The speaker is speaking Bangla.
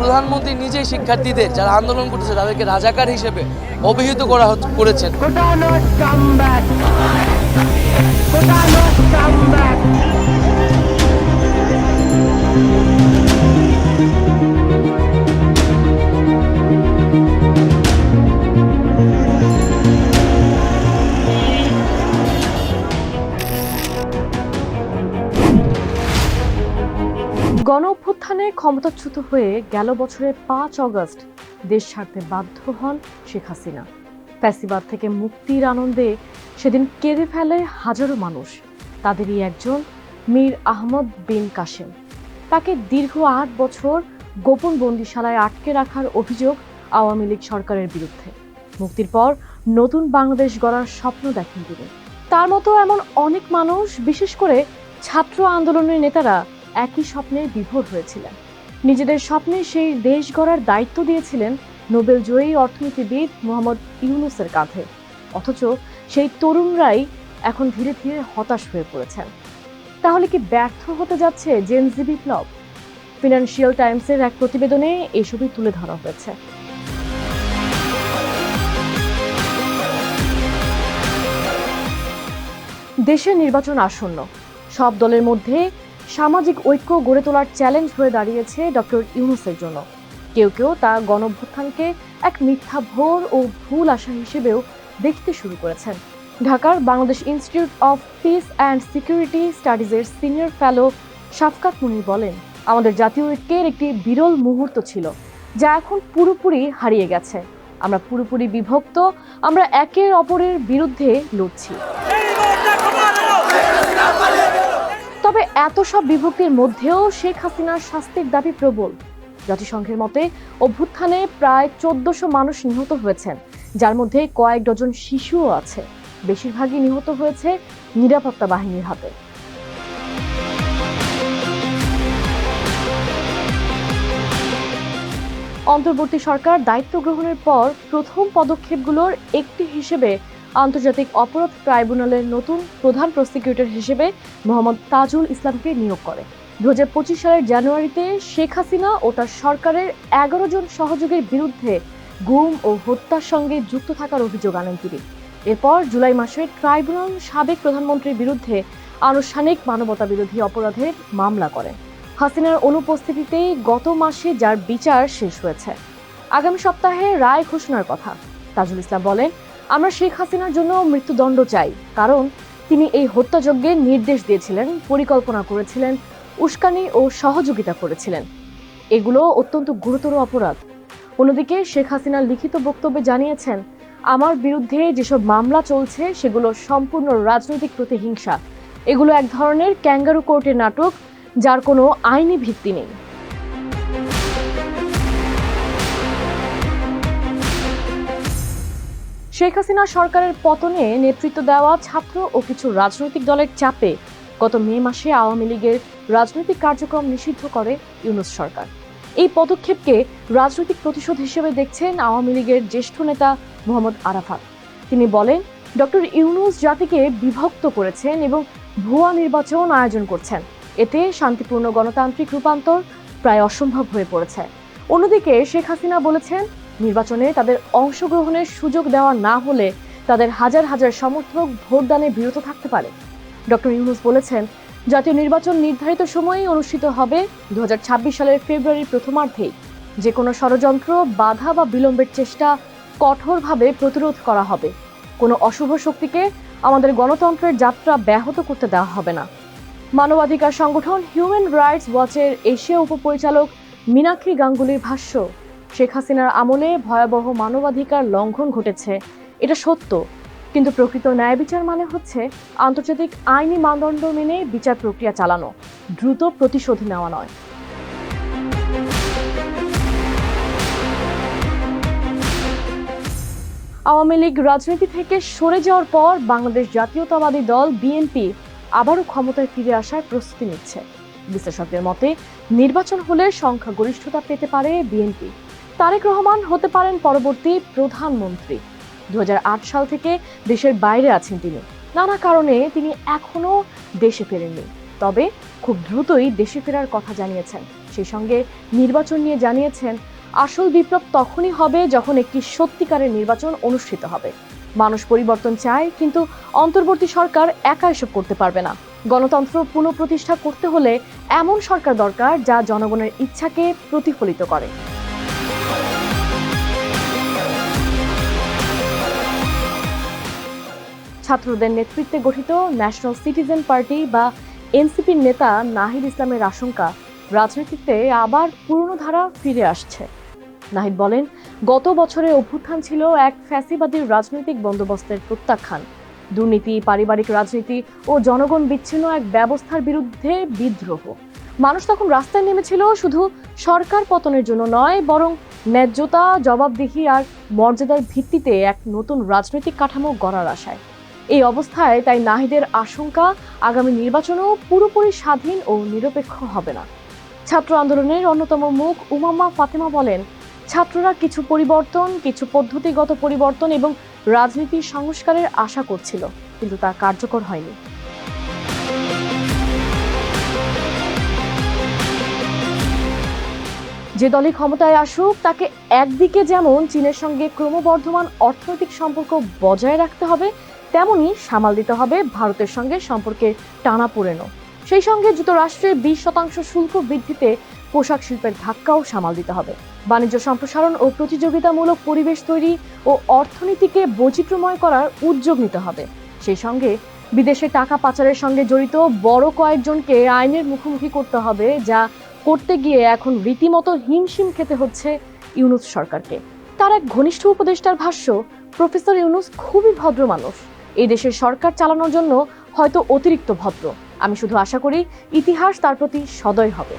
প্রধানমন্ত্রী নিজেই শিক্ষার্থীদের যারা আন্দোলন করতেছে তাদেরকে রাজাকার হিসেবে অভিহিত করা করেছেন। ক্ষমতাচ্যুত হয়ে গেল বছরের পাঁচ অগস্ট দেশ ছাড়তে বাধ্য হন শেখ হাসিনা। ফ্যাসিবাদ থেকে মুক্তির আনন্দে সেদিন কেঁদে ফেলে হাজারো মানুষ। তাদেরই একজন মীর আহমদ বিন কাশেম তাকে দীর্ঘ আট বছর গোপন বন্দিশালায় আটকে রাখার অভিযোগ আওয়ামী লীগ সরকারের বিরুদ্ধে। মুক্তির পর নতুন বাংলাদেশ গড়ার স্বপ্ন দেখেন তিনি। তার মতো এমন অনেক মানুষ, বিশেষ করে ছাত্র আন্দোলনের নেতারা একই স্বপ্নে বিভোর হয়েছিলেন। নিজেদের স্বপ্নে সেই দেশ গড়ার দায়িত্ব দিয়েছিলেন নোবেল জয়ী অর্থনীতিবিদ মোহাম্মদ ইউনুসের কাঁধে। অথচ সেই তরুণরাই এখন ধীরে ধীরে হতাশ হয়ে পড়েছেন। তাহলে কি ব্যর্থ হতে যাচ্ছে জেনজি বিপ্লব? ফিনান্সিয়াল টাইমসের এক প্রতিবেদনে এসবই তুলে ধরা হয়েছে। দেশের নির্বাচন আসন্ন। সব দলের মধ্যে সামাজিক ঐক্য গড়ে তোলার চ্যালেঞ্জ হয়ে দাঁড়িয়েছে ডক্টর ইউনুসের জন্য। কেউ কেউ তা গণভ্যুত্থানকে এক মিথ্যা ভোর ও ভুল আশা হিসেবেও দেখতে শুরু করেছেন। ঢাকার Bangladesh Institute of Peace and Security স্টাডিজের senior fellow Shafqat মুনি বলেন, আমাদের জাতীয় ঐক্যের একটি বিরল মুহূর্ত ছিল, যা এখন পুরোপুরি হারিয়ে গেছে। আমরা পুরোপুরি বিভক্ত, আমরা একের অপরের বিরুদ্ধে লড়ছি তবে এত সব বিভক্তির মধ্যেও শেখ হাসিনার শাস্তির দাবি প্রবল। জাতিসংঘের মতে, অভ্যুত্থানে প্রায় চোদ্দশো মানুষ নিহত হয়েছেন, যার মধ্যে কয়েক ডজন শিশুও আছে। বেশিরভাগই নিহত হয়েছে নিরাপত্তা বাহিনীর হাতে। অন্তর্বর্তী সরকার দায়িত্ব গ্রহণের পর প্রথম পদক্ষেপগুলোর একটি হিসেবে আন্তর্জাতিক অপরাধ ট্রাইব্যুনালের নতুন প্রধান প্রসিকিউটর হিসেবে মোহাম্মদ তাজুল ইসলামকে নিয়োগ করে। দু হাজার পঁচিশ সালের জানুয়ারিতে শেখ হাসিনা ও তার সরকারের এগারো জন সহযোগীর বিরুদ্ধে গুম ও হত্যার সঙ্গে যুক্ত থাকার অভিযোগ আনেন তিনি। এরপর জুলাই মাসে ট্রাইব্যুনাল সাবেক প্রধানমন্ত্রীর বিরুদ্ধে আনুষ্ঠানিক মানবতা বিরোধী অপরাধের মামলা করেন হাসিনার অনুপস্থিতিতেই গত মাসে যার বিচার শেষ হয়েছে। আগামী সপ্তাহে রায় ঘোষণার কথা। তাজুল ইসলাম বলেন আমরা শেখ হাসিনার জন্য মৃত্যুদণ্ড চাই। কারণ তিনি এই হত্যাযজ্ঞের নির্দেশ দিয়েছিলেন, পরিকল্পনা করেছিলেন, উস্কানি ও সহযোগিতা করেছিলেন। এগুলো অত্যন্ত গুরুতর অপরাধ। অন্যদিকে শেখ হাসিনা লিখিত বক্তব্যে জানিয়েছেন, আমার বিরুদ্ধে যেসব মামলা চলছে, সেগুলো সম্পূর্ণ রাজনৈতিক প্রতিহিংসা। এগুলো এক ধরনের ক্যাঙ্গারু কোর্টের নাটক, যার কোনো আইনি ভিত্তি নেই। শেখ হাসিনা সরকারের পতনে নেতৃত্ব দেওয়া ছাত্র ও কিছু রাজনৈতিক দলের চাপে গত মে মাসে আওয়ামী লীগের রাজনৈতিক কার্যক্রম নিষিদ্ধ করে ইউনুস সরকার। এই পদক্ষেপকে রাজনৈতিক প্রতিশোধ হিসেবে দেখছেন আওয়ামী লীগের জ্যেষ্ঠ নেতা মোহাম্মদ আরাফাত। তিনি বলেন, ডক্টর ইউনুস জাতিকে বিভক্ত করেছেন এবং ভুয়া নির্বাচন আয়োজন করছেন। এতে শান্তিপূর্ণ গণতান্ত্রিক রূপান্তর প্রায় অসম্ভব হয়ে পড়েছে। অন্যদিকে শেখ হাসিনা বলেছেন নির্বাচনে তাদের অংশগ্রহণের সুযোগ দেওয়া না হলে তাদের হাজার হাজার সমর্থক ভোটদানে বিরত থাকতে পারে। ডক্টর ইউনুস বলেছেন, জাতীয় নির্বাচন নির্ধারিত সময়েই অনুষ্ঠিত হবে দু হাজার ছাব্বিশ সালের ফেব্রুয়ারির প্রথমার্ধেই। যে কোনো ষড়যন্ত্র, বাধা বা বিলম্বের চেষ্টা কঠোরভাবে প্রতিরোধ করা হবে। কোনো অশুভ শক্তিকে আমাদের গণতন্ত্রের যাত্রা ব্যাহত করতে দেওয়া হবে না। মানবাধিকার সংগঠন হিউম্যান রাইটস ওয়াচের এশিয়া উপপরিচালক মীনাক্ষী গাঙ্গুলির ভাষ্য শেখ হাসিনার আমলে ভয়াবহ মানবাধিকার লঙ্ঘন ঘটেছে। এটা সত্য। কিন্তু প্রকৃত ন্যায় বিচার মানে হচ্ছে আন্তর্জাতিক আইনি মানদণ্ড মেনে বিচার প্রক্রিয়া চালানো, দ্রুত প্রতিশোধ নেওয়া নয়। আওয়ামী লীগ রাজনীতি থেকে সরে যাওয়ার পর বাংলাদেশ জাতীয়তাবাদী দল বিএনপি আবারও ক্ষমতায় ফিরে আসার প্রস্তুতি নিচ্ছে। বিশ্লেষকদের মতে, নির্বাচন হলে সংখ্যাগরিষ্ঠতা পেতে পারে বিএনপি। তারেক রহমান হতে পারেন পরবর্তী প্রধানমন্ত্রী। দু হাজার আট সাল থেকে দেশের বাইরে আছেন তিনি। নানা কারণে তিনি এখনও দেশে ফেরেননি। তবে খুব দ্রুতই দেশে ফেরার কথা জানিয়েছেন। সেই সঙ্গে নির্বাচন নিয়ে জানিয়েছেন, আসল বিপ্লব তখনই হবে যখন একটি সত্যিকারের নির্বাচন অনুষ্ঠিত হবে। মানুষ পরিবর্তন চায়, কিন্তু অন্তর্বর্তী সরকার একা এসব করতে পারবে না। গণতন্ত্র পুনঃপ্রতিষ্ঠা করতে হলে এমন সরকার দরকার যা জনগণের ইচ্ছাকে প্রতিফলিত করে। ছাত্রদের নেতৃত্বে গঠিত ন্যাশনাল সিটিজেন পার্টি বা এনসিপির নেতা নাহিদ ইসলামের আশঙ্কা, রাজনীতিতে আবার পুরনো ধারা ফিরে আসছে। নাহিদ বলেন, গত বছরে অভ্যুত্থান ছিল এক ফ্যাসিবাদীর রাজনৈতিক বন্দোবস্তের প্রত্যাখ্যান। দুর্নীতি, পারিবারিক রাজনীতি ও জনগণ বিচ্ছিন্ন এক ব্যবস্থার বিরুদ্ধে বিদ্রোহ। মানুষ তখন রাস্তায় নেমেছিল শুধু সরকার পতনের জন্য নয়, বরং ন্যায্যতা, জবাবদিহি আর মর্যাদার ভিত্তিতে এক নতুন রাজনৈতিক কাঠামো গড়ার আশায়। এই অবস্থায় তাই নাহিদের আশঙ্কা আগামী নির্বাচনও পুরোপুরি স্বাধীন ও নিরপেক্ষ হবে না। ছাত্র আন্দোলনের অন্যতম মুখ উমাম্মা ফাতেমা বলেন, ছাত্ররা কিছু পরিবর্তন, কিছু পদ্ধতিগত পরিবর্তন এবং রাজনীতির সংস্কারের আশা করছিল, কিন্তু তা কার্যকর হয়নি। যে দলই ক্ষমতায় আসুক, তাকে একদিকে যেমন চীনের সঙ্গে ক্রমবর্ধমান অর্থনৈতিক সম্পর্ক বজায় রাখতে হবে তেমনি সামাল দিতে হবে ভারতের সঙ্গে সম্পর্কের টানা পড়েনও সেই সঙ্গে যুক্তরাষ্ট্রের বিশ শতাংশ শুল্ক বৃদ্ধিতে পোশাক শিল্পের ধাক্কাও সামাল দিতে হবে। বাণিজ্য সম্প্রসারণ ও প্রতিযোগিতামূলক পরিবেশ তৈরি ও অর্থনীতিকে বৈচিত্র্যময় করার উদ্যোগ নিতে হবে। সেই সঙ্গে বিদেশে টাকা পাচারের সঙ্গে জড়িত বড় কয়েকজনকে আইনের মুখোমুখি করতে হবে, যা করতে গিয়ে এখন রীতিমতো হিমশিম খেতে হচ্ছে ইউনুস সরকারকে। তার এক ঘনিষ্ঠ উপদেষ্টার ভাষ্য, প্রফেসর ইউনুস খুবই ভদ্র মানুষ। এই দেশের সরকার চালানোর জন্য হয়তো অতিরিক্ত ভদ্র। আমি শুধু আশা করি ইতিহাস তার প্রতি সদয় হবে।